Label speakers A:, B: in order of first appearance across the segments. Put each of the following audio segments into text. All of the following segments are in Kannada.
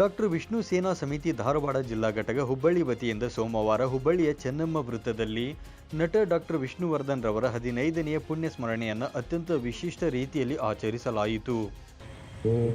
A: ಡಾಕ್ಟರ್ ವಿಷ್ಣು ಸೇನಾ ಸಮಿತಿ ಧಾರವಾಡ ಜಿಲ್ಲಾ ಘಟಕ ಹುಬ್ಬಳ್ಳಿ ವತಿಯಿಂದ ಸೋಮವಾರ ಹುಬ್ಬಳ್ಳಿಯ ಚೆನ್ನಮ್ಮ ವೃತ್ತದಲ್ಲಿ ನಟ ಡಾಕ್ಟರ್ ವಿಷ್ಣುವರ್ಧನ್ ರವರ ಹದಿನೈದನೆಯ ಪುಣ್ಯ ಸ್ಮರಣೆಯನ್ನು ಅತ್ಯಂತ ವಿಶಿಷ್ಟ ರೀತಿಯಲ್ಲಿ ಆಚರಿಸಲಾಯಿತು.
B: ಓಂ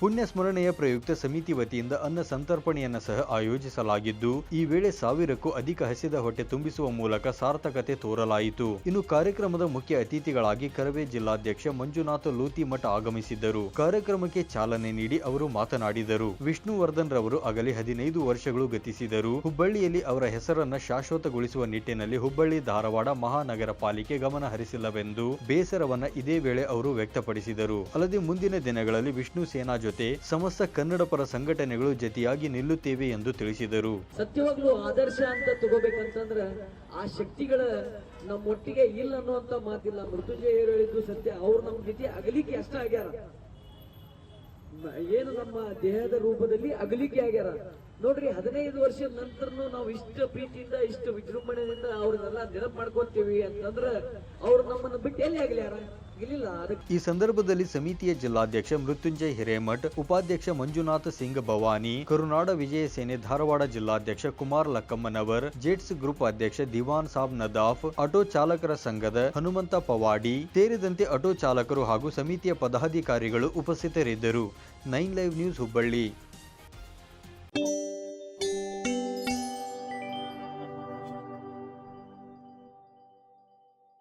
A: ಪುಣ್ಯ ಸ್ಮರಣೆಯ ಪ್ರಯುಕ್ತ ಸಮಿತಿ ವತಿಯಿಂದ ಅನ್ನ ಸಂತರ್ಪಣೆಯನ್ನು ಸಹ ಆಯೋಜಿಸಲಾಗಿದ್ದು, ಈ ವೇಳೆ ಸಾವಿರಕ್ಕೂ ಅಧಿಕ ಹಸಿದ ಹೊಟ್ಟೆ ತುಂಬಿಸುವ ಮೂಲಕ ಸಾರ್ಥಕತೆ ತೋರಲಾಯಿತು. ಇನ್ನು ಕಾರ್ಯಕ್ರಮದ ಮುಖ್ಯ ಅತಿಥಿಗಳಾಗಿ ಕರವೇ ಜಿಲ್ಲಾಧ್ಯಕ್ಷ ಮಂಜುನಾಥ ಲೂತಿಮಠ ಆಗಮಿಸಿದ್ದರು. ಕಾರ್ಯಕ್ರಮಕ್ಕೆ ಚಾಲನೆ ನೀಡಿ ಅವರು ಮಾತನಾಡಿದರು. ವಿಷ್ಣುವರ್ಧನ್ ರವರು ಅಗಲಿ ಹದಿನೈದು ವರ್ಷಗಳು ಗತಿಸಿದರು. ಹುಬ್ಬಳ್ಳಿಯಲ್ಲಿ ಅವರ ಹೆಸರನ್ನ ಶಾಶ್ವತಗೊಳಿಸುವ ನಿಟ್ಟಿನಲ್ಲಿ ಹುಬ್ಬಳ್ಳಿ ಧಾರವಾಡ ಮಹಾನಗರ ಪಾಲಿಕೆ ಗಮನ ಹರಿಸಿಲ್ಲವೆಂದು ಬೇಸರವನ್ನ ಇದೇ ವೇಳೆ ಅವರು ವ್ಯಕ್ತಪಡಿಸಿದರು. ಅಲ್ಲದೆ ಮುಂದಿನ ದಿನಗಳಲ್ಲಿ ವಿಷ್ಣು ಸೇನಾ ಜೊತೆ ಸಮಸ್ತ ಕನ್ನಡ ಪರ ಸಂಘಟನೆಗಳು ಜತೆಯಾಗಿ ನಿಲ್ಲುತ್ತೇವೆ ಎಂದು ತಿಳಿಸಿದರು.
C: ಸತ್ಯವಾಗ್ಲೂ ಆದರ್ಶ ಅಂತ ತಗೋಬೇಕಂತಂದ್ರ ಆ ಶಕ್ತಿಗಳ ನಮ್ಮೊಟ್ಟಿಗೆ ಇಲ್ಲ ಅನ್ನುವಂತ ಮಾತಿಲ್ಲ. ಮೃತ್ಯುಂಜಯರು ಹೇಳಿದ್ದು ಸತ್ಯ. ಅವ್ರು ನಮ್ಮ ಜೊತೆ ಅಗಲಿಕೆ ಅಷ್ಟ ಆಗ್ಯಾರ. ಏನು ನಮ್ಮ ದೇಹದ ರೂಪದಲ್ಲಿ ಅಗಲಿಕೆ ಆಗ್ಯಾರ. ನೋಡ್ರಿ, ಹದಿನೈದು ವರ್ಷದ ನಂತರನು ನಾವು ಇಷ್ಟ ಪ್ರೀತಿಯಿಂದ, ಇಷ್ಟು ವಿಜೃಂಭಣೆಯಿಂದ ಅವ್ರನ್ನೆಲ್ಲ ನೆನಪು ಮಾಡ್ಕೊತೀವಿ ಅಂತಂದ್ರ ಅವ್ರು ನಮ್ಮನ್ನ ಬಿಟ್ಟು ಎಲ್ಲಿ ಅದಕ್ಕೆ
A: ಈ ಸಂದರ್ಭದಲ್ಲಿ ಸಮಿತಿಯ ಜಿಲ್ಲಾಧ್ಯಕ್ಷ ಮೃತ್ಯುಂಜಯ ಹಿರೇಮಠ್, ಉಪಾಧ್ಯಕ್ಷ ಮಂಜುನಾಥ ಸಿಂಗ್ ಭವಾನಿ, ಕರುನಾಡ ವಿಜಯ ಸೇನೆ ಧಾರವಾಡ ಜಿಲ್ಲಾಧ್ಯಕ್ಷ ಕುಮಾರ್ ಲಕ್ಕಮ್ಮನವರ್, ಜೇಟ್ಸ್ ಗ್ರೂಪ್ ಅಧ್ಯಕ್ಷ ದಿವಾನ್ ಸಾಬ್ ನದಾಫ್, ಆಟೋ ಚಾಲಕರ ಸಂಘದ ಹನುಮಂತ ಪವಾಡಿ ಸೇರಿದಂತೆ ಆಟೋ ಚಾಲಕರು ಹಾಗೂ ಸಮಿತಿಯ ಪದಾಧಿಕಾರಿಗಳು ಉಪಸ್ಥಿತರಿದ್ದರು. Nine live news Hubballi.